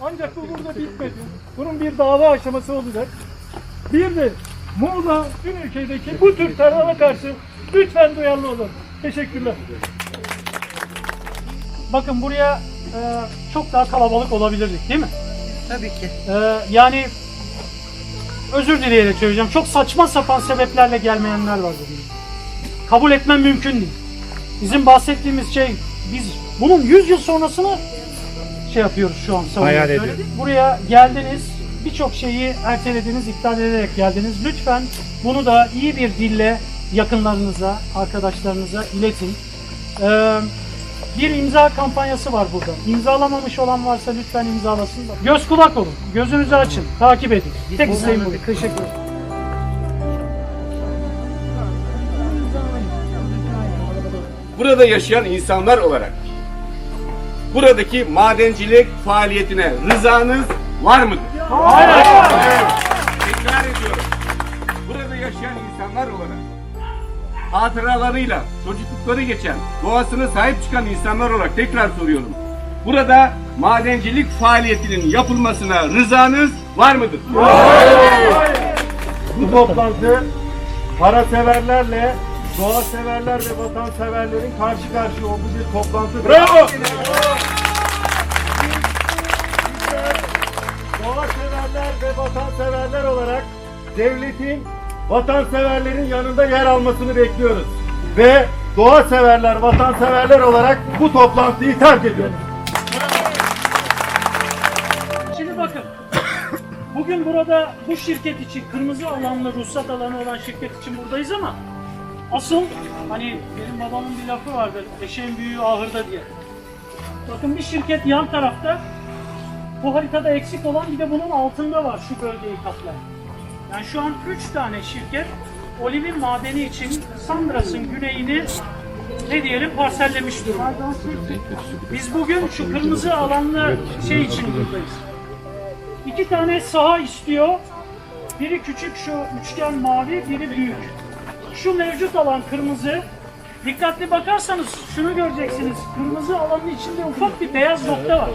Ancak bu burada bitmedi. Bunun bir dava aşaması olacak. Bir de Muğla, tüm ülkedeki bu tür teröre karşı lütfen duyarlı olun. Teşekkürler. Bakın buraya e, çok daha kalabalık olabilirdik değil mi? Tabii ki. Ee, yani özür dileyerek söyleyeceğim. Çok saçma sapan sebeplerle gelmeyenler var bugün. Kabul etmem mümkün değil. Bizim bahsettiğimiz şey biz bunun 100 yıl sonrasını şey yapıyoruz şu an. Hayal mi? Buraya geldiniz. Birçok şeyi ertelediniz, iptal ederek geldiniz. Lütfen bunu da iyi bir dille yakınlarınıza, arkadaşlarınıza iletin. Ee, bir imza kampanyası var burada. İmzalamamış olan varsa lütfen imzalasın. Göz kulak olun. Gözünüzü açın. Takip edin. Tek isteğim bu. Teşekkür ederim. burada yaşayan insanlar olarak buradaki madencilik faaliyetine rızanız var mıdır? Hayır. Tekrar ediyorum. Burada yaşayan insanlar olarak hatıralarıyla çocuklukları geçen, doğasına sahip çıkan insanlar olarak tekrar soruyorum. Burada madencilik faaliyetinin yapılmasına rızanız var mıdır? Bu toplantı para severlerle doğa severler ve vatan severlerin karşı karşıya olduğu bir toplantıdır. Bravo! Doğa severler ve vatan severler olarak devletin vatanseverlerin yanında yer almasını bekliyoruz. Ve doğa severler, vatanseverler olarak bu toplantıyı terk ediyoruz. Şimdi bakın. Bugün burada bu şirket için kırmızı alanlı ruhsat alanı olan şirket için buradayız ama asıl hani benim babamın bir lafı vardır. Eşeğin büyüğü ahırda diye. Bakın bir şirket yan tarafta bu haritada eksik olan bir de bunun altında var şu bölgeyi kaplayan. Yani şu an 3 tane şirket olivin madeni için Sandras'ın güneyini ne diyelim parsellemiş durumda. Biz bugün şu kırmızı alanlı şey için buradayız. İki tane saha istiyor. Biri küçük şu üçgen mavi, biri büyük. Şu mevcut alan kırmızı. Dikkatli bakarsanız şunu göreceksiniz. Kırmızı alanın içinde ufak bir beyaz nokta var.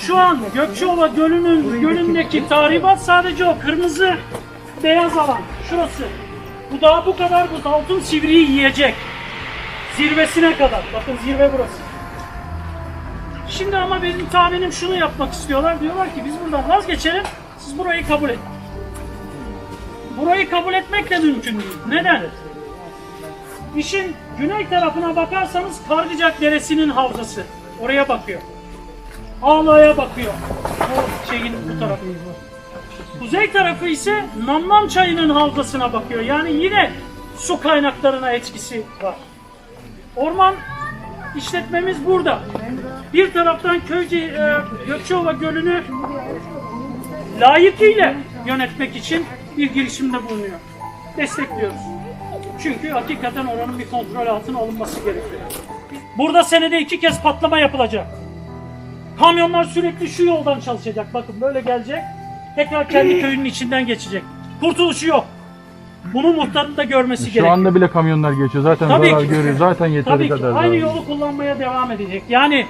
Şu an Gökçeova Gölü'nün gölündeki tahribat sadece o kırmızı beyaz alan. Şurası. Bu daha bu kadar bu altın sivriyi yiyecek. Zirvesine kadar. Bakın zirve burası. Şimdi ama benim tahminim şunu yapmak istiyorlar. Diyorlar ki biz buradan vazgeçelim. Siz burayı kabul edin. Burayı kabul etmek de mümkün değil. Neden? İşin güney tarafına bakarsanız Kargıcak Deresi'nin havzası. Oraya bakıyor. Ağla'ya bakıyor. O şeyin bu tarafı. Kuzey tarafı ise Namlam Çayı'nın havzasına bakıyor. Yani yine su kaynaklarına etkisi var. Orman işletmemiz burada. Bir taraftan Köyce, e, Gökçeova Gölü'nü layıkıyla yönetmek için bir girişimde bulunuyor. Destekliyoruz. Çünkü hakikaten oranın bir kontrol altına alınması gerekiyor. Burada senede iki kez patlama yapılacak. Kamyonlar sürekli şu yoldan çalışacak. Bakın böyle gelecek. Tekrar kendi köyünün içinden geçecek. Kurtuluşu yok. Bunu muhtarın da görmesi Şu gerekiyor. anda bile kamyonlar geçiyor. Zaten Tabii zarar ki. görüyor. Zaten yeteri Tabii ki kadar. aynı zarar. yolu kullanmaya devam edecek. Yani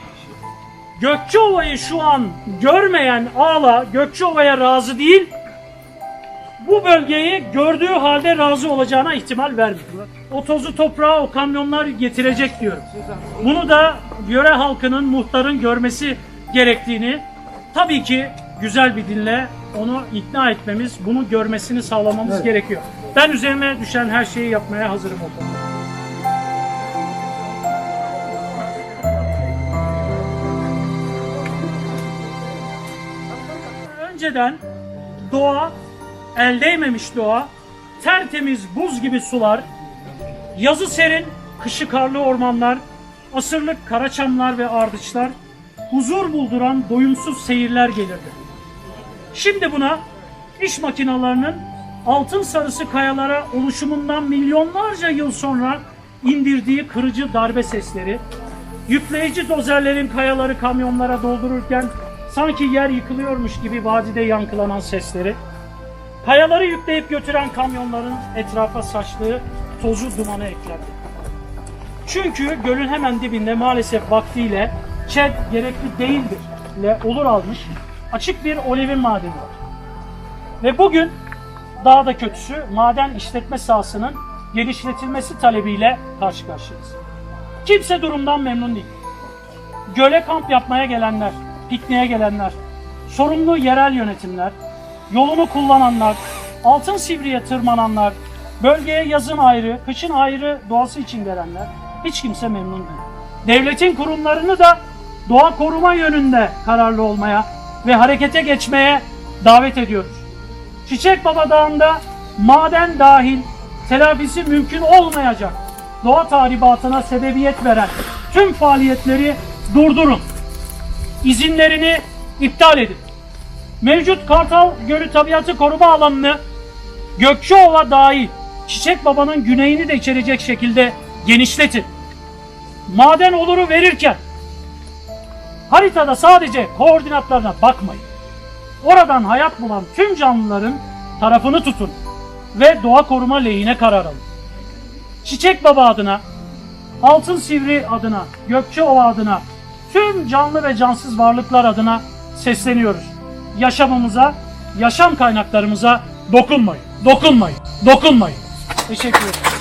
Gökçeova'yı şu an görmeyen Ağla Gökçeova'ya razı değil. Bu bölgeyi gördüğü halde razı olacağına ihtimal vermiyor. O tozu toprağı o kamyonlar getirecek diyorum. Bunu da yöre halkının, muhtarın görmesi gerektiğini tabii ki güzel bir dille onu ikna etmemiz, bunu görmesini sağlamamız gerekiyor. Ben üzerime düşen her şeyi yapmaya hazırım o konuda. önceden doğa, el değmemiş doğa, tertemiz buz gibi sular, yazı serin, kışı karlı ormanlar, asırlık karaçamlar ve ardıçlar, huzur bulduran doyumsuz seyirler gelirdi. Şimdi buna iş makinalarının altın sarısı kayalara oluşumundan milyonlarca yıl sonra indirdiği kırıcı darbe sesleri, yükleyici dozerlerin kayaları kamyonlara doldururken sanki yer yıkılıyormuş gibi vadide yankılanan sesleri, kayaları yükleyip götüren kamyonların etrafa saçtığı tozu dumanı eklendi. Çünkü gölün hemen dibinde maalesef vaktiyle ÇED gerekli değildir ile olur almış açık bir olivin madeni var. Ve bugün daha da kötüsü maden işletme sahasının genişletilmesi talebiyle karşı karşıyayız. Kimse durumdan memnun değil. Göle kamp yapmaya gelenler, pikniğe gelenler, sorumlu yerel yönetimler, yolunu kullananlar, altın sivriye tırmananlar, bölgeye yazın ayrı, kışın ayrı doğası için gelenler hiç kimse memnun değil. Devletin kurumlarını da doğa koruma yönünde kararlı olmaya ve harekete geçmeye davet ediyoruz. Çiçek Baba Dağı'nda maden dahil telafisi mümkün olmayacak doğa tahribatına sebebiyet veren tüm faaliyetleri durdurun. İzinlerini iptal edin. Mevcut Kartal Gölü Tabiatı Koruma Alanı'nı Gökçeova dahil Çiçek Baba'nın güneyini de içerecek şekilde genişletin. Maden oluru verirken haritada sadece koordinatlarına bakmayın. Oradan hayat bulan tüm canlıların tarafını tutun ve doğa koruma lehine karar alın. Çiçek Baba adına, Altın Sivri adına, Gökçeova adına, tüm canlı ve cansız varlıklar adına sesleniyoruz. Yaşamımıza, yaşam kaynaklarımıza dokunmayın, dokunmayın, dokunmayın. Teşekkür ederim.